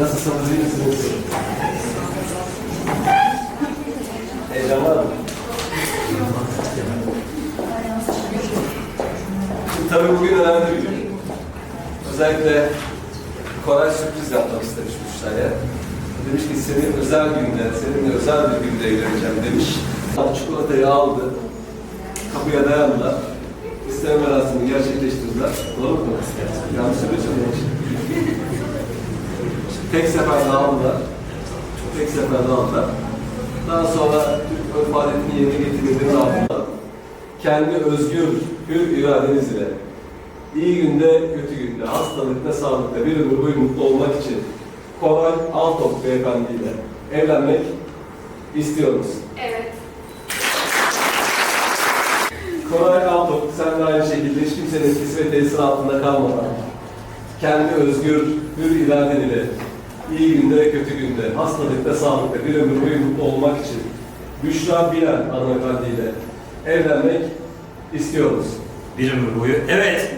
Nasılsınız, iyi misiniz? Heyecan var mı? Tabii bugün önemli bir gün. Özellikle Koray sürpriz yapmak istemiş müşteriye. Demiş ki senin özel günde, seninle özel bir günde evleneceğim demiş. Çikolatayı aldı, kapıya dayandılar. İsteme merasımını gerçekleştirdiler. Olur mu? Yanlış söylüyorsam yanlış. Tek seferde aldılar. Tek seferde aldılar. Daha sonra Türk örf adetini yerine getirmenin ardından kendi özgür, hür iradeniz ile iyi günde, kötü günde, hastalıkta, sağlıkta bir ömür boyu mutlu olmak için Koray Altok beyefendi ile evlenmek istiyoruz. Evet. Koray Altok, sen de aynı şekilde hiç kimsenin etkisi ve tesiri altında kalmadan kendi özgür, hür iraden ile iyi günde, kötü günde, hastalıkta, sağlıkta bir ömür boyu mutlu olmak için Büşra Bilen hanımefendiyle evlenmek istiyoruz. Bir ömür boyu. Evet.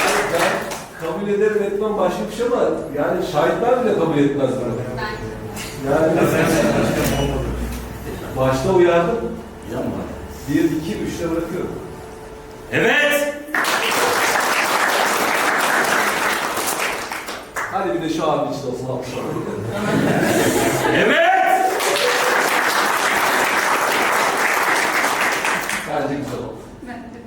Yani ben kabul ederim etmem başka bir şey ama yani şahitler bile kabul etmez bunu. Yani başta uyardım. Yanma. Bir, iki, üçte bırakıyorum. Evet. Hadi bir de şu abinin için olsun alkışlar. Evet. Bence güzel oldu. ben de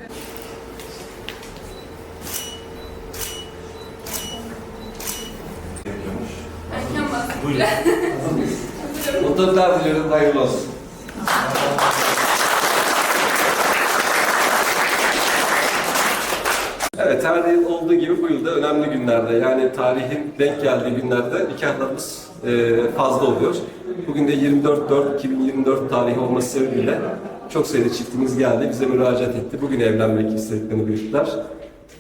erken bastım. Buyurun. Mutluluklar diliyorum, hayırlı olsun. Evet, her olduğu gibi bu yılda önemli günlerde, yani tarihin denk geldiği günlerde nikahlarımız e, fazla oluyor. Bugün de 24-4-2024 tarihi olması sebebiyle çok sayıda çiftimiz geldi, bize müracaat etti. Bugün evlenmek istediklerini büyüttüler.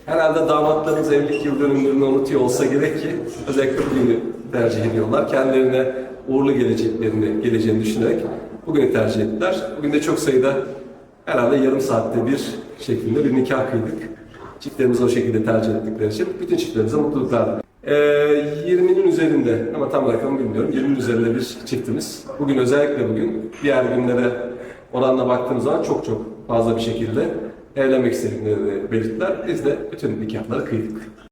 Herhalde damatlarımız evlilik yıl dönümlerini unutuyor olsa gerek ki özellikle bugünü tercih ediyorlar. Kendilerine uğurlu geleceklerini, geleceğini düşünerek bugünü tercih ettiler. Bugün de çok sayıda herhalde yarım saatte bir şeklinde bir nikah kıydık. Çiftlerimizi o şekilde tercih ettikleri için bütün çiftlerimize mutluluklar diliyorum. Ee, 20'nin üzerinde ama tam rakamı bilmiyorum. 20'nin üzerinde bir çiftimiz. Bugün özellikle bugün diğer günlere oranla baktığımız zaman çok çok fazla bir şekilde evlenmek istediklerini belirttiler. Biz de bütün nikahları kıydık.